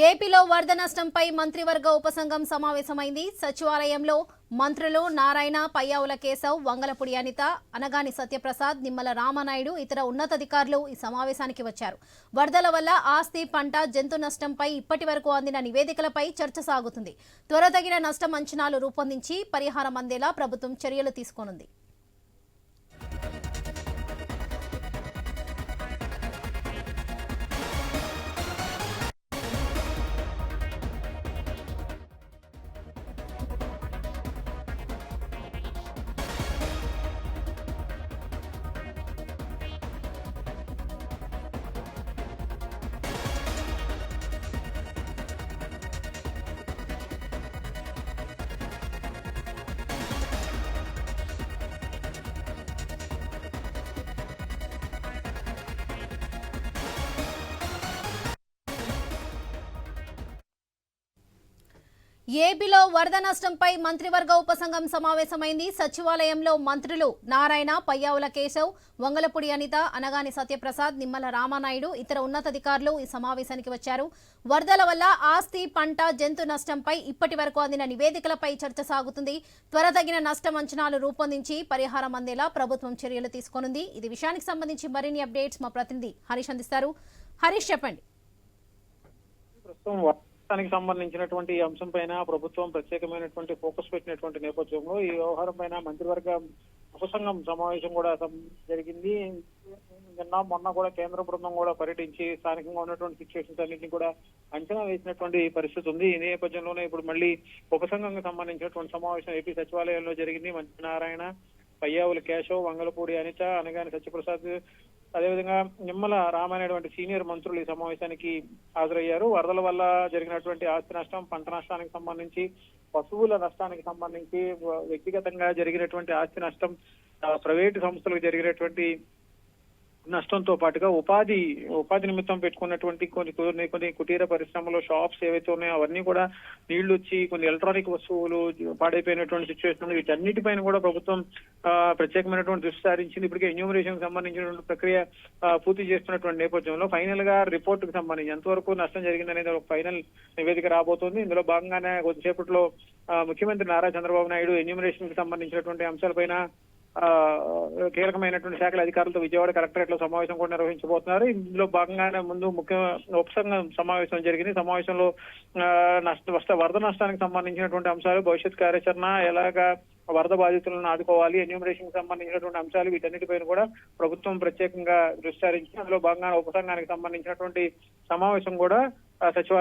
ఏపీలో వరద నష్టంపై మంత్రివర్గ ఉపసంఘం సమావేశమైంది. సచివాలయంలో మంత్రులు నారాయణ పయ్యావుల కేశవ్ వంగలపూడి అనిత అనగాని సత్యప్రసాద్ నిమ్మల రామనాయుడు ఇతర ఉన్నతాధికారులు ఈ సమావేశానికి వచ్చారు. వరదల వల్ల ఆస్తి పంట జంతు నష్టంపై ఇప్పటి వరకు అందిన నివేదికలపై చర్చ సాగుతుంది. త్వరతగిన నష్టం అంచనాలు రూపొందించి పరిహారం అందేలా ప్రభుత్వం చర్యలు తీసుకోనుంది. ఏపీలో వరద నష్టంపై మంత్రివర్గ ఉపసంఘం సమావేశమైంది. సచివాలయంలో మంత్రులు నారాయణ పయ్యావుల కేశవ్ వంగలపూడి అనిత అనగాని సత్యప్రసాద్ నిమ్మల రామానాయుడు ఇతర ఉన్నతాధికారులు ఈ సమావేశానికి వచ్చారు. వరదల వల్ల ఆస్తి పంట జంతు నష్టంపై ఇప్పటి వరకు అందిన నివేదికలపై చర్చ సాగుతుంది. త్వరదగిన నష్టం అంచనాలు రూపొందించి పరిహారం అందేలా ప్రభుత్వం చర్యలు తీసుకోనుంది. ఇది విషయానికి సంబంధించి మరిన్ని అప్డేట్స్ మా ప్రతినిధి హరీష్ అందిస్తారు. హరీష్ చెప్పండి. రాష్ట్రానికి సంబంధించినటువంటి ఈ అంశం పైన ప్రభుత్వం ప్రత్యేకమైనటువంటి ఫోకస్ పెట్టినటువంటి నేపథ్యంలో ఈ వ్యవహారం పైన మంత్రివర్గ ఉపసంఘం సమావేశం కూడా జరిగింది. నిన్న మొన్న కూడా కేంద్ర బృందం కూడా పర్యటించి స్థానికంగా ఉన్నటువంటి సిచ్యువేషన్స్ అన్నింటినీ కూడా అంచనా వేసినటువంటి పరిస్థితి ఉంది. ఈ నేపథ్యంలోనే ఇప్పుడు మళ్ళీ ఉపసంఘంకి సంబంధించినటువంటి సమావేశం ఏపీ సచివాలయంలో జరిగింది. మంత్రి నారాయణ పయ్యావుల కేశవ్ వంగలపూడి అనిత అనగాని సత్యప్రసాద్ అదేవిధంగా నిమ్మల రామాయణ వంటి సీనియర్ మంత్రులు ఈ సమావేశానికి హాజరయ్యారు. వరదల వల్ల జరిగినటువంటి ఆస్తి నష్టం పంట నష్టానికి సంబంధించి పశువుల నష్టానికి సంబంధించి వ్యక్తిగతంగా జరిగినటువంటి ఆస్తి నష్టం ప్రైవేటు సంస్థలకు జరిగినటువంటి నష్టంతో పాటుగా ఉపాధి ఉపాధి నిమిత్తం పెట్టుకున్నటువంటి కొన్ని కొన్ని కొన్ని కుటీర పరిశ్రమలు షాప్స్ ఏవైతే ఉన్నాయో అవన్నీ కూడా నీళ్ళు వచ్చి కొన్ని ఎలక్ట్రానిక్ వస్తువులు పాడైపోయినటువంటి సిచ్యువేషన్ ఉంది వీటన్నిటిపైన కూడా ప్రభుత్వం ప్రత్యేకమైనటువంటి దృష్టి సారించింది. ఇప్పటికే ఎన్యూమరేషన్ సంబంధించినటువంటి ప్రక్రియ పూర్తి చేస్తున్నటువంటి నేపథ్యంలో ఫైనల్గా రిపోర్ట్కి సంబంధించి ఎంతవరకు నష్టం జరిగిందనేది ఒక ఫైనల్ నివేదిక రాబోతోంది. ఇందులో భాగంగానే కొద్దిసేపట్లో ముఖ్యమంత్రి నారా చంద్రబాబు నాయుడు ఎన్యూమరేషన్కి సంబంధించినటువంటి అంశాలపైన కీలకమైనటువంటి శాఖల అధికారులతో విజయవాడ కలెక్టరేట్లో సమావేశం కూడా నిర్వహించబోతున్నారు. ఇందులో భాగంగానే ముందు ముఖ్య ఉపసంఘం సమావేశం జరిగింది. సమావేశంలో నష్ట వరద నష్టానికి సంబంధించినటువంటి అంశాలు భవిష్యత్ కార్యాచరణ ఎలాగా వరద బాధితులను ఆదుకోవాలి ఎన్యూమరేషన్కి సంబంధించినటువంటి అంశాలు వీటన్నిటిపైన కూడా ప్రభుత్వం ప్రత్యేకంగా దృష్టి సారించి అందులో భాగంగా ఉపసంఘానికి సంబంధించినటువంటి సమావేశం కూడా సచివాలయం